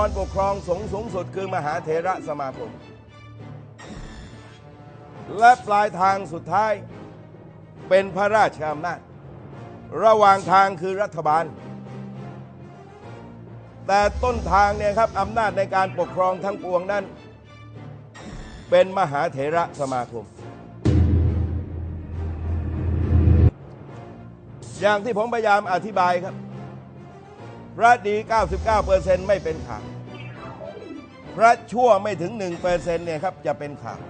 การปกครองสงฆ์สูงสุดคือมหาเถระสมาคม และปลายทางสุดท้ายเป็นพระราชอำนาจ ระหว่างทางคือรัฐบาล แต่ต้นทางเนี่ยครับอำนาจในการปกครองทั้งปวงนั้น เป็นมหาเถระสมาคม อย่างที่ผมพยายามอธิบายครับพระดี 99%ไม่เป็นข่าว พระชั่วไม่ถึง1%เนี่ยครับจะเป็นข่าว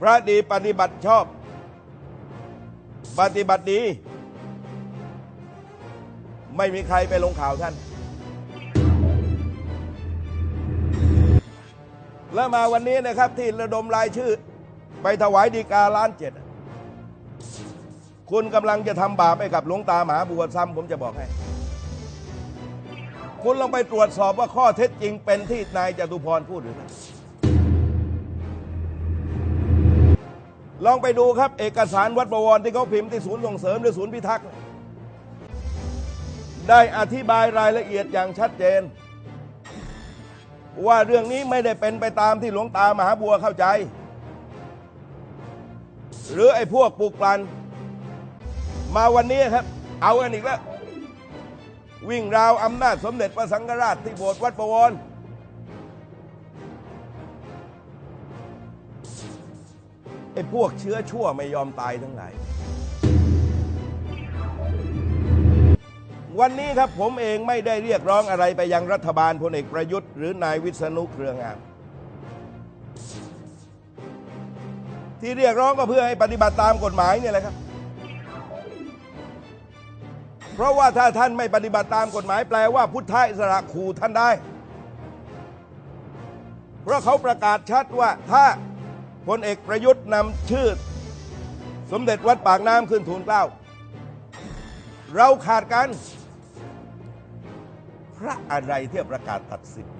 พระดีปฏิบัติชอบ ปฏิบัติดี ไม่มีใครไปลงข่าวท่าน แล้วมาวันนี้นะครับที่ระดมรายชื่อ ไปถวายดีกาล้านเจ็ดคุณกำลังจะทำบาปให้กับหลวงตามหาบัวซ้ำผมจะบอกให้ คุณลองไปตรวจสอบว่าข้อเท็จจริงเป็นที่นายจตุพรพูดหรือไม่ลองไปดูครับ เอกสารวัดประวรที่เขาพิมพ์ที่ศูนย์ส่งเสริมหรือศูนย์พิทักษ์ได้อธิบายรายละเอียดอย่างชัดเจน ว่าเรื่องนี้ไม่ได้เป็นไปตามที่หลวงตามหาบัวเข้าใจ หรือไอ้พวกปลุกปลัน มาวันนี้ครับ เอากันอีกแล้ว วิ่งราวอำนาจสมเด็จพระสังฆราชที่โบสถ์วัดประวรไอ้พวกเชื้อชั่วไม่ยอมตายทั้งหลาย วันนี้ครับผมเองไม่ได้เรียกร้องอะไรไปยังรัฐบาลพลเอกประยุทธ์หรือนายวิษณุเครืองาม ที่เรียกร้องก็เพื่อให้ปฏิบัติตามกฎหมายเนี่ยแหละครับ เพราะว่าถ้าท่านไม่ปฏิบัติตามกฎหมายแปลว่าพุทธอิสระขู่ท่านได้ เพราะเขาประกาศชัดว่าถ้าพลเอกประยุทธ์นำชื่อ สมเด็จวัดปากน้ำขึ้นทูลเกล้า เราขาดกัน พระอะไรที่ประกาศตัดสิทธิ